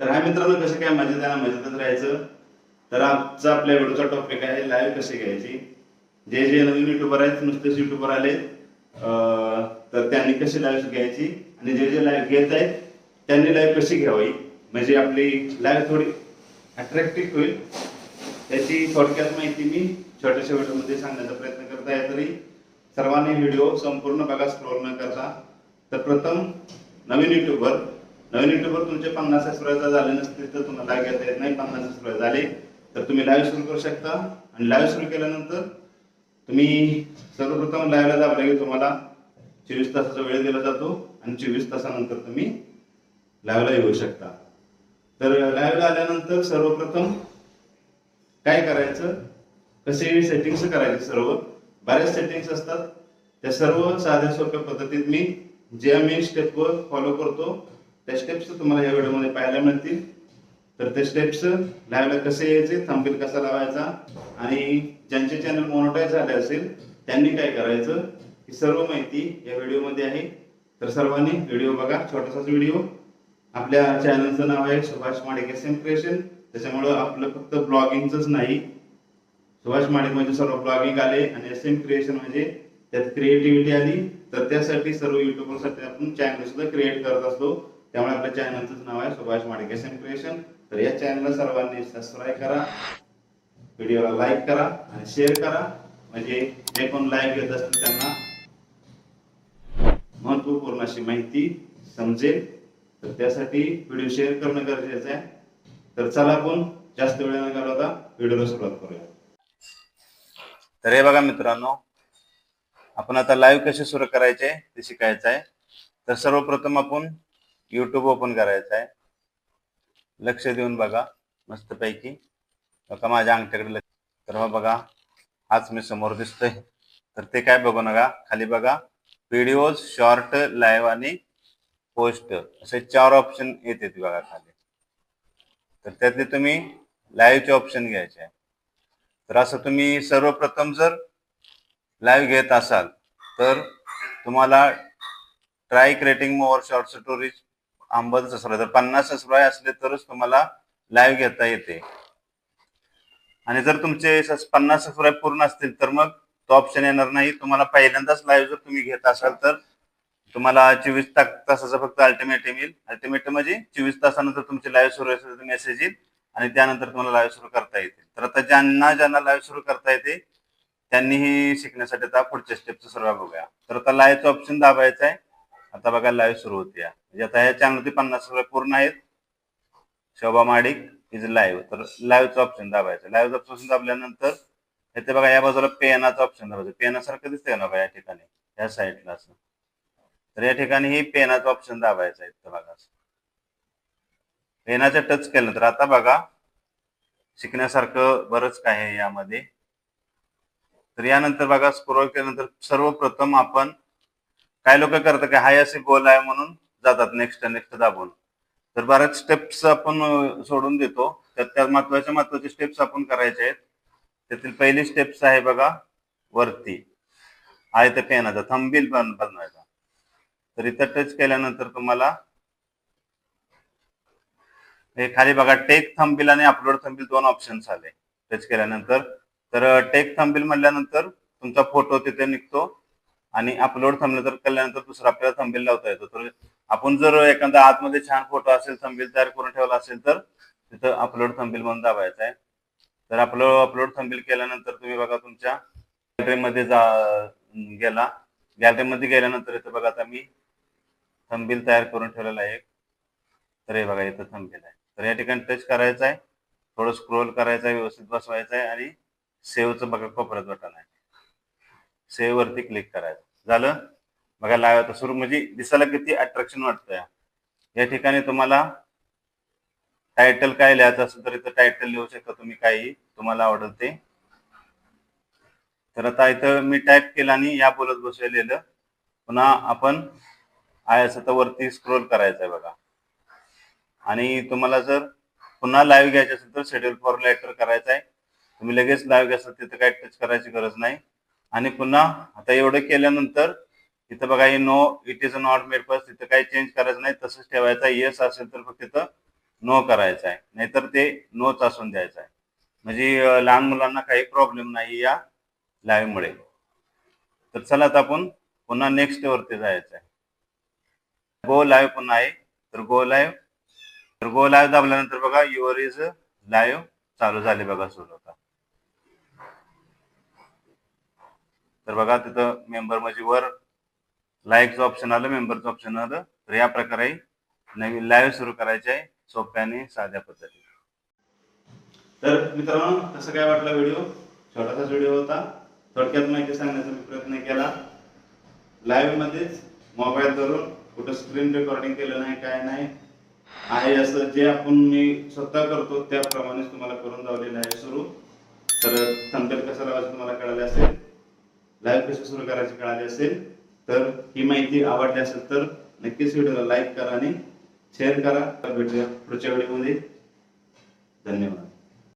तर हा मित्रांनो कसं काय मजेत आहे? मजेतच राहायचं. तर आजचा आपल्या व्हिडिओचा टॉपिक आहे लाईव्ह कशी घ्यायची? जे जे नवीन युट्यूबर आहेत नुसतेच युट्यूबर आले. तर त्यांनी कशी लाईव्ह घ्यायची? आणि जे जे लाईव्ह घेत आहेत त्यांनी लाईव्ह कशी घ्यावी? म्हणजे आपली लाईव्ह थोडी अट्रॅक्टिव्ह होईल. त्याची थोडक्यात माहिती मी छोट्याशा व्हिडिओमध्ये सांगण्याचा प्रयत्न करत आहे तरी. सर्वांनी व्हिडिओ संपूर्ण बघा स्क्रोल न करता. तर प्रथम नवीन युट्यूबर नवीन युट्यूबर तुमचे पन्नास सबस्क्राईब झाले नसतील तर तुम्हाला घेता येत नाही. पन्नास सबस्क्राईब झाले तर तुम्ही लाईव्ह सुरू करू शकता. आणि लाईव्ह सुरू केल्यानंतर तुम्ही सर्वप्रथम लाईव्हला दाबला की तुम्हाला. चोवीस तासाचा वेळ दिला जातो आणि चोवीस तासानंतर तुम्ही लाईव्हला येऊ शकता. तर लाईव्हला आल्यानंतर सर्वप्रथम काय करायचं? कसे सेटिंग्स करायचे सर्व? बऱ्याच सेटिंग्स असतात. त्या सर्व साध्या सोप्या पद्धतीत मी ज्या मी स्टेपवर फॉलो करतो त्या स्टेप्स तुम्हाला या व्हिडिओमध्ये पाहायला मिळतील. तर ते स्टेप्स लाईव्हला कसे यायचे थंबनेल कसा लावायचा आणि ज्यांचे चॅनल मोनोटाईज झाले असेल त्यांनी काय करायचं ही सर्व माहिती या व्हिडिओमध्ये आहे. तर सर्वांनी व्हिडिओ बघा छोटासाच व्हिडिओ आपल्या चॅनलचं नाव आहे Subhash Madik S M creation त्याच्यामुळं आपलं फक्त ब्लॉगिंगच नाही. सुभाष माडिक म्हणजे सर्व ब्लॉगिंग आले आणि एस एम क्रिएशन म्हणजे त्यात क्रिएटिव्हिटी आली. तर त्यासाठी सर्व युट्यूबरसाठी आपण चॅनल सुद्धा क्रिएट करत असतो. त्यामुळे आपल्या चॅनलचंच नाव आहे सुभाष माडिक क्रिएशन. तर या चॅनलला सर्वांनी सबस्क्राईब करा व्हिडिओला लाईक करा आणि शेअर करा. म्हणजे जे कोण लाईक घेत असतील त्यांना महत्त्वपूर्ण अशी माहिती समजेल. तर त्यासाठी व्हिडिओ शेअर करणं गरजेचं आहे. तर चला आपण जास्त वेळ न घालवता व्हिडिओला सुरुवात करूया. तर हे बघा मित्रांनो आपण आता लाईव्ह कसे सुरू करायचे ते शिकायचं आहे. तर सर्वप्रथम आपण युट्यूब ओपन करायचं आहे. लक्ष देऊन बघा मस्तपैकी. बघा माझ्या अंगठ्याकडे लक्ष. तर मग बघा हाच मी समोर दिसतोय. तर ते काय बघू नका. खाली बघा व्हिडिओज शॉर्ट लाईव्ह आणि पोस्ट असे चार ऑप्शन येते बघा खाली. तर त्यातले तुम्ही लाईव्हचे ऑप्शन घ्यायचे आहे. तर असं तुम्ही सर्वप्रथम जर लाईव्ह घेत असाल तर तुम्हाला try creating more short stories आंबत असलं तर पन्नास सबस्क्राईब असले तरच तुम्हाला लाईव्ह घेता येते. आणि जर तुमचे पन्नास सबस्क्राईब पूर्ण असतील तर मग तो ऑप्शन येणार नाही. तुम्हाला पहिल्यांदाच लाईव्ह जर तुम्ही घेत असाल तर तुम्हाला चोवीस तासाचा फक्त अल्टिमेट येईल. अल्टिमेट म्हणजे चोवीस तासानंतर तुमची लाईव्ह सुरू असेल तर मेसेज येईल आणि त्यानंतर तुम्हाला लाईव्ह सुरू करता येते. तर आता ज्यांना ज्यांना लाईव्ह सुरू करता येते त्यांनीही शिकण्यासाठी आता पुढच्या स्टेपचं सर्व बघूया. तर आता लाईव्हचं ऑप्शन दाबायचं आहे. आता बघा लाईव्ह सुरू होते म्हणजे आता या पन्नास रुपये पूर्ण आहेत. शोभा माडिक इज लाईव्ह तर लाईव्हचं ऑप्शन दाबायचं. लाईव्ह ऑप्शन दाबल्यानंतर इथे बघा या बाजूला पेनाचं ऑप्शन दाबायचं. पेनासारखं दिसतंय ना बघा या ठिकाणी? या साईडला असं. तर या ठिकाणी ही पेनाचं ऑप्शन दाबायचं आहे इथं बघा. पेनाचं टच केलं तर आता बघा शिकण्यासारखं बरंच काय आहे यामध्ये. तर यानंतर बघा स्क्रोल केल्यानंतर सर्वप्रथम आपण काय लोक करतात की हाय असे गोल आहे म्हणून जातात नेक्स्ट नेक्स्ट दाबून. तर बऱ्याच स्टेप्स आपण सोडून देतो. तर त्या महत्त्वाच्या महत्त्वाचे स्टेप्स आपण करायचे आहेत. त्यातील पहिली स्टेप्स आहे बघा वरती. आहे तर पेनाचा थंबील बन बनवायचा. तर इथं टच केल्यानंतर तुम्हाला हे खाली बघा टेक थंबील आणि अपलोड थंबील दोन ऑप्शन्स आले. टच केल्यानंतर. तर टेक थंबील म्हणल्यानंतर तुमचा फोटो तिथे निघतो. आणि अपलोड थंबील तर केल्यानंतर दुसरा आपल्याला थंबील लावता येतो. तर आपण जर एखादा आतमध्ये छान फोटो असेल थंबील तयार करून ठेवला असेल तर तिथं अपलोड थंबील म्हणून दाबायचं आहे. तर आपलं अपलोड थंबील केल्यानंतर तुम्ही बघा तुमच्या गॅलरीमध्ये जा गेला. गॅलरीमध्ये गेल्यानंतर इथं बघा आता मी थंबील तयार करून ठेवलेला आहे एक. तर हे बघा इथं थंबील आहे. तर या ठिकाणी टच करायचं आहे. थोडं स्क्रोल करायचं आहे व्यवस्थित बसवायचं आहे आणि सेव्हचं बघा कोपऱ्यात बटन आहे. सेव्ह वरती क्लिक करायचं. झालं. बघा लाईव्ह होता सुरू. म्हणजे दिसायला किती अट्रॅक्शन वाटतंय. या ठिकाणी तुम्हाला टायटल काय लिहायचं असेल तर इथं टायटल लिहू शकता तुम्ही काही. तुम्हाला आवडेल ते तर आता इथं मी टाईप केलं आणि या बोलत बसवलेलं पुन्हा आपण आय असं तर वरती स्क्रोल करायचं आहे बघा. आणि तुम्हाला जर पुन्हा लाईव्ह घ्यायचं असेल तर शेड्यूल फॉर लेटर करायचं आहे तुम्ही लगेच लाईव्ह घ्याल तिथं काही टच करायची गरज नाही. आणि पुन्हा आता एवढं केल्यानंतर इथं बघा हे no it is not made first तिथं काही चेंज करायचं नाही तसंच ठेवायचं येस असेल तर फक्त तिथं नो करायचं आहे. नाहीतर ते नोच असून द्यायचं आहे. म्हणजे लहान मुलांना काही प्रॉब्लेम नाही या लाईव्हमुळे तर चला आता आपण पुन्हा नेक्स्ट वरती जायचं आहे. गो लाईव्ह पुन्हा आहे. तर गो लाईव्ह तर गो लाईव्ह दाबल्यानंतर बघा युअर इज लाईव्ह चालू झाले बघा सुरू आता तर बघा तिथं मेंबर म्हणजे वर लाईकचं ऑप्शन आलं मेंबरचं ऑप्शन आलं. तर या प्रकारे नवीन लाईव्ह सुरू करायचे आहे सोप्याने साध्या पद्धतीने. तर मित्रांनो कसं काय वाटला व्हिडिओ छोटासाच व्हिडिओ होता. थोडक्यात माहिती सांगण्याचा मी प्रयत्न केला. लाईव्ह मध्येच मोबाईल धरून कुठं स्क्रीन रेकॉर्डिंग केलं नाही काय नाही आहे असं जे आपण मी स्वतः करतो त्याप्रमाणेच तुम्हाला करून जावलेलं आहे सुरू. तर थंबेल कसं लावायचं तुम्हाला कळलं असेल? लाईव्ह सुरू करायची कळाली असेल तर ही माहिती आवडली असेल तर नक्कीच व्हिडिओला लाईक करा आणि शेअर करा. भेटूया पुढच्या व्हिडिओमध्ये. धन्यवाद.